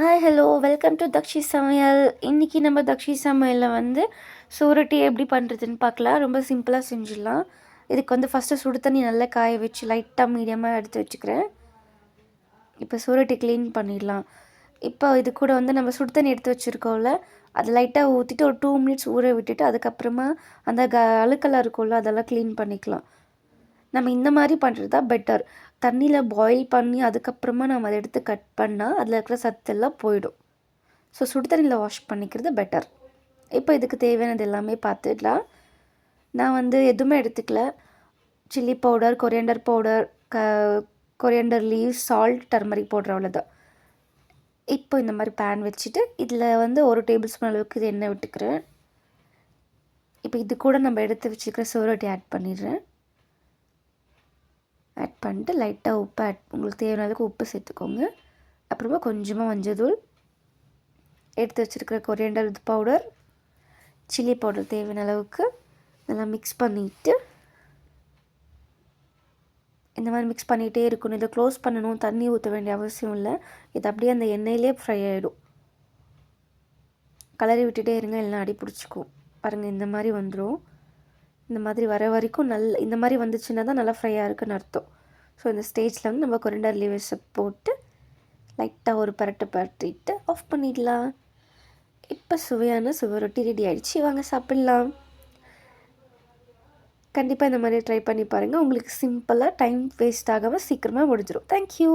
Hi hello welcome to Dakshi Samayal இன்றைக்கி நம்ம தக்ஷி சமையலில் வந்து சூரட்டி எப்படி பண்ணுறதுன்னு பார்க்கலாம். ரொம்ப சிம்பிளாக செஞ்சிடலாம். இதுக்கு வந்து ஃபஸ்ட்டு சுடு தண்ணி நல்லா காய வச்சு லைட்டாக மீடியமாக எடுத்து வச்சுக்கிறேன். இப்போ சூரட்டி க்ளீன் பண்ணிடலாம். இப்போ இது கூட வந்து நம்ம சுடு தண்ணி எடுத்து வச்சுருக்கோம்ல அது லைட்டாக ஊற்றிட்டு ஒரு டூ மினிட்ஸ் ஊற விட்டுட்டு அதுக்கப்புறமா அந்த க அழுக்கெல்லாம் இருக்கும்ல அதெல்லாம் க்ளீன் பண்ணிக்கலாம். நம்ம இந்த மாதிரி பண்ணுறது தான் பெட்டர் தண்ணியில் பாயில் பண்ணி அதுக்கப்புறமா நம்ம அதை எடுத்து கட் பண்ணால் அதில் இருக்கிற சத்தெல்லாம் போயிடும். ஸோ சுடு தண்ணியில் வாஷ் பண்ணிக்கிறது பெட்டர் இப்போ இதுக்கு தேவையானது எல்லாமே பார்த்துடலாம். நான் வந்து எதுவுமே எடுத்துக்கல. சில்லி பவுடர் கொரியண்டர் பவுடர் க coriander leave salt turmeric powder அவ்வளோதான் இப்போ இந்த மாதிரி பேன் வச்சுட்டு இதில் வந்து ஒரு டேபிள் ஸ்பூன் அளவுக்கு இது எண்ணெய் விட்டுக்கிறேன். இப்போ இது கூட நம்ம எடுத்து வச்சுக்கிற சோரட்டி ஆட் பண்ணிடுறேன். ஆட் பண்ணிட்டு லைட்டாக உப்பு ஆட் உங்களுக்கு தேவையான அளவுக்கு உப்பு சேர்த்துக்கோங்க. அப்புறமா கொஞ்சமாக மஞ்சள் எடுத்து வச்சுருக்கிற கொரியண்டர் பவுடர் சில்லி பவுடர் தேவையான அளவுக்கு நல்லா மிக்ஸ் பண்ணிவிட்டு இந்த மாதிரி மிக்ஸ் பண்ணிகிட்டே இருக்கணும். இதை க்ளோஸ் பண்ணணும். தண்ணி ஊற்ற வேண்டிய அவசியம் இல்லை. இது அப்படியே அந்த எண்ணெயிலே ஃப்ரை ஆகிடும் கலரி விட்டுட்டே இருங்க. எல்லாம் அடி பிடிச்சிக்கும். பாருங்கள் இந்த மாதிரி வந்துடும் இந்த மாதிரி வர வரைக்கும் நல்ல இந்த மாதிரி வந்துச்சுன்னா தான் நல்லா ஃப்ரையாக இருக்குன்னு அர்த்தம். ஸோ இந்த ஸ்டேஜில் வந்து நம்ம கொரண்டர் லீவர்ஸை போட்டு லைட்டாக ஒரு பரட்டை பரட்டிட்டு ஆஃப் பண்ணிடலாம். இப்போ சுவையான சுவை ரொட்டி ரெடி ஆகிடுச்சு வாங்க சாப்பிட்லாம். கண்டிப்பாக இந்த மாதிரி ட்ரை பண்ணி பாருங்கள் உங்களுக்கு சிம்பிளாக டைம் வேஸ்ட் ஆகாமல் சீக்கிரமாக முடிஞ்சிடும் தேங்க்யூ